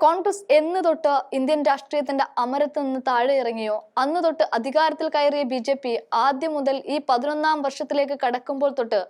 കോൺഗ്രസ് എന്ന് തൊട്ട് ഇന്ത്യൻ രാഷ്ട്രീയത്തിന്റെ അമരത്ത് നിന്ന് താഴെ ഇറങ്ങിയോ? അന്ന് തൊട്ട് അധികാരത്തിൽ കയറിയ ബി ജെ പി ആദ്യം മുതൽ ഈ പതിനൊന്നാം വർഷത്തിലേക്ക് കടക്കുമ്പോൾ തൊട്ട്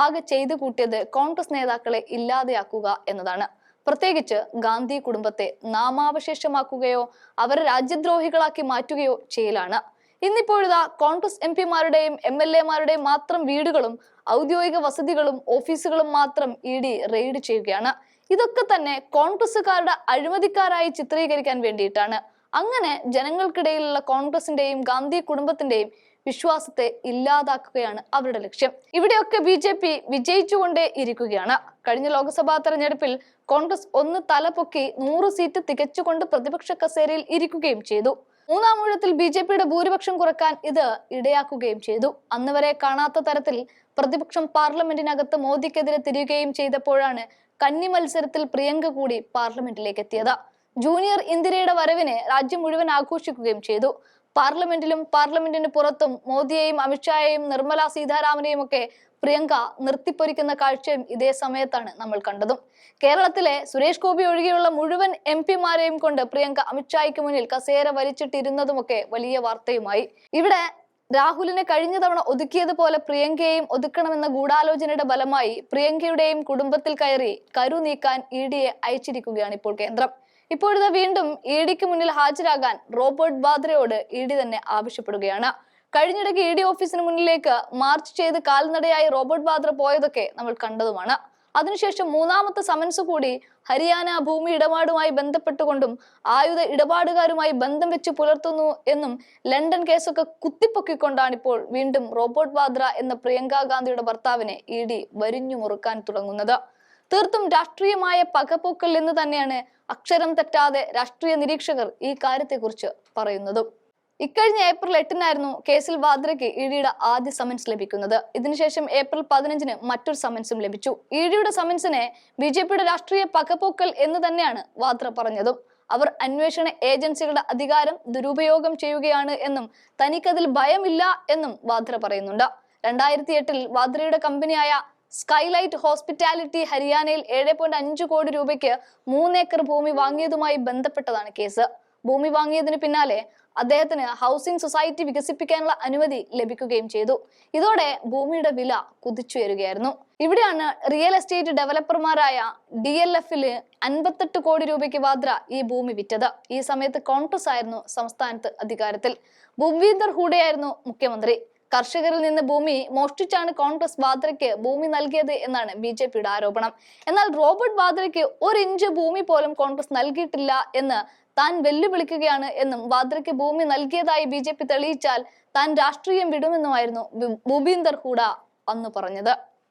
ആകെ ചെയ്തു കൂട്ടിയത് കോൺഗ്രസ് നേതാക്കളെ ഇല്ലാതെയാക്കുക എന്നതാണ്. പ്രത്യേകിച്ച് ഗാന്ധി കുടുംബത്തെ നാമാവശേഷമാക്കുകയോ അവരെ രാജ്യദ്രോഹികളാക്കി മാറ്റുകയോ ചെയ്യലാണ്. ഇന്നിപ്പോഴിതാ കോൺഗ്രസ് എം പിമാരുടെയും എം എൽ എമാരുടെയും മാത്രം വീടുകളും ഔദ്യോഗിക വസതികളും ഓഫീസുകളും മാത്രം ഇ ഡി റെയ്ഡ് ചെയ്യുകയാണ്. ഇതൊക്കെ തന്നെ കോൺഗ്രസുകാരുടെ അഴിമതിക്കാരായി ചിത്രീകരിക്കാൻ വേണ്ടിയിട്ടാണ്. അങ്ങനെ ജനങ്ങൾക്കിടയിലുള്ള കോൺഗ്രസിന്റെയും ഗാന്ധി കുടുംബത്തിന്റെയും വിശ്വാസത്തെ ഇല്ലാതാക്കുകയാണ് അവരുടെ ലക്ഷ്യം. ഇവിടെയൊക്കെ ബി ജെ പി വിജയിച്ചുകൊണ്ടേ ഇരിക്കുകയാണ്. കഴിഞ്ഞ ലോക്സഭാ തെരഞ്ഞെടുപ്പിൽ കോൺഗ്രസ് ഒന്ന് തലപൊക്കി നൂറ് സീറ്റ് തികച്ചുകൊണ്ട് പ്രതിപക്ഷ കസേരയിൽ ഇരിക്കുകയും ചെയ്തു. മൂന്നാം ഊഴത്തിൽ ബി ജെ പിയുടെ ഭൂരിപക്ഷം കുറയ്ക്കാൻ ഇത് ഇടയാക്കുകയും ചെയ്തു. അന്ന് വരെ കാണാത്ത തരത്തിൽ പ്രതിപക്ഷം പാർലമെന്റിനകത്ത് മോദിക്കെതിരെ തിരിയുകയും ചെയ്തപ്പോഴാണ് കന്നി മത്സരത്തിൽ പ്രിയങ്ക കൂടി പാർലമെന്റിലേക്ക് എത്തിയത് ജൂനിയർ ഇന്ദിരയുടെ വരവിനെ രാജ്യം മുഴുവൻ ആഘോഷിക്കുകയും ചെയ്തു. പാർലമെന്റിലും പാർലമെന്റിന് പുറത്തും മോദിയെയും അമിത്ഷായെയും നിർമ്മല സീതാരാമനെയും ഒക്കെ പ്രിയങ്ക നിർത്തിപ്പൊരിക്കുന്ന കാഴ്ചയും ഇതേ സമയത്താണ് നമ്മൾ കണ്ടതും. കേരളത്തിലെ സുരേഷ് ഗോപി ഒഴികെയുള്ള മുഴുവൻ എം പിമാരെയും കൊണ്ട് പ്രിയങ്ക അമിത്ഷായ്ക്ക് മുന്നിൽ കസേര വലിച്ചിട്ടിരുന്നതുമൊക്കെ വലിയ വാർത്തയുമായി. ഇവിടെ രാഹുലിനെ കഴിഞ്ഞ തവണ ഒതുക്കിയതുപോലെ പ്രിയങ്കയെയും ഒതുക്കണമെന്ന ഗൂഢാലോചനയുടെ ഫലമായി പ്രിയങ്കയുടെയും കുടുംബത്തിൽ കയറി കരു നീക്കാൻ ഇ ഡിയെ അയച്ചിരിക്കുകയാണ് ഇപ്പോൾ കേന്ദ്രം. ഇപ്പോഴത്തെ വീണ്ടും ഇ ഡിക്ക് മുന്നിൽ ഹാജരാകാൻ റോബർട്ട് ബാദ്രയോട് ഇ ഡി തന്നെ ആവശ്യപ്പെടുകയാണ്. കഴിഞ്ഞിടയ്ക്ക് ഇ ഡി ഓഫീസിന് മുന്നിലേക്ക് മാർച്ച് ചെയ്ത് കാൽനടയായി റോബർട്ട് ബാദ്ര പോയതൊക്കെ നമ്മൾ കണ്ടതുമാണ്. അതിനുശേഷം മൂന്നാമത്തെ സമൻസ് കൂടി ഹരിയാന ഭൂമി ഇടപാടുമായി ബന്ധപ്പെട്ടുകൊണ്ടും ആയുധ ഇടപാടുകാരുമായി ബന്ധം വെച്ച് പുലർത്തുന്നു എന്നും ലണ്ടൻ കേസൊക്കെ കുത്തിപ്പൊക്കിക്കൊണ്ടാണ് ഇപ്പോൾ വീണ്ടും റോബോട്ട് വാദ്ര എന്ന പ്രിയങ്ക ഗാന്ധിയുടെ ഭർത്താവിനെ ഇ ഡി വരിഞ്ഞു മുറുക്കാൻ തുടങ്ങുന്നത്. തീർത്തും രാഷ്ട്രീയമായ പകപോക്കൽ എന്ന് തന്നെയാണ് അക്ഷരം തെറ്റാതെ രാഷ്ട്രീയ നിരീക്ഷകർ ഈ കാര്യത്തെക്കുറിച്ച് പറയുന്നതും. ഇക്കഴിഞ്ഞ ഏപ്രിൽ എട്ടിനായിരുന്നു കേസിൽ വാദ്രയ്ക്ക് ഇഡിയുടെ ആദ്യ സമൻസ് ലഭിക്കുന്നത്. ഇതിനുശേഷം ഏപ്രിൽ പതിനഞ്ചിന് മറ്റൊരു സമൻസും ലഭിച്ചു. ഇഡിയുടെ സമൻസിനെ ബി ജെ പിയുടെ രാഷ്ട്രീയ പകപോക്കൽ എന്ന് തന്നെയാണ് വാദ്ര പറഞ്ഞതും. അവർ അന്വേഷണ ഏജൻസികളുടെ അധികാരം ദുരുപയോഗം ചെയ്യുകയാണ് എന്നും തനിക്കതിൽ ഭയമില്ല എന്നും വാദ്ര പറയുന്നുണ്ട്. രണ്ടായിരത്തി എട്ടിൽ വാദ്രയുടെ കമ്പനിയായ സ്കൈലൈറ്റ് ഹോസ്പിറ്റാലിറ്റി ഹരിയാനയിൽ ഏഴ് പോയിന്റ് അഞ്ച് കോടി രൂപയ്ക്ക് മൂന്നേക്കർ ഭൂമി വാങ്ങിയതുമായി ബന്ധപ്പെട്ടതാണ് കേസ്. ഭൂമി വാങ്ങിയതിന് പിന്നാലെ അദ്ദേഹത്തിന് ഹൗസിംഗ് സൊസൈറ്റി വികസിപ്പിക്കാനുള്ള അനുമതി ലഭിക്കുകയും ചെയ്തു. ഇതോടെ ഭൂമിയുടെ വില കുതിച്ചുയരുകയായിരുന്നു. ഇവിടെയാണ് റിയൽ എസ്റ്റേറ്റ് ഡെവലപ്പർമാരായ ഡി എൽ എഫിൽ അൻപത്തെട്ട് കോടി രൂപയ്ക്ക് വാദ്ര ഈ ഭൂമി വിറ്റത്. ഈ സമയത്ത് കോൺഗ്രസ് ആയിരുന്നു സംസ്ഥാനത്ത് അധികാരത്തിൽ. ഭൂപീന്ദർ ഹൂഡയായിരുന്നു മുഖ്യമന്ത്രി. കർഷകരിൽ നിന്ന് ഭൂമി മോഷ്ടിച്ചാണ് കോൺഗ്രസ് വാദ്രയ്ക്ക് ഭൂമി നൽകിയത് എന്നാണ് ബി ജെ പിയുടെ ആരോപണം. എന്നാൽ റോബർട്ട് വാദ്രയ്ക്ക് ഒരു ഇഞ്ച് ഭൂമി പോലും കോൺഗ്രസ് നൽകിയിട്ടില്ല എന്ന് താൻ വെല്ലുവിളിക്കുകയാണ് എന്നും വാദ്രയ്ക്ക് ഭൂമി നൽകിയതായി ബി തെളിയിച്ചാൽ താൻ രാഷ്ട്രീയം വിടുമെന്നുമായിരുന്നു ഭൂപീന്ദർ ഹൂഡ അന്ന് പറഞ്ഞത്.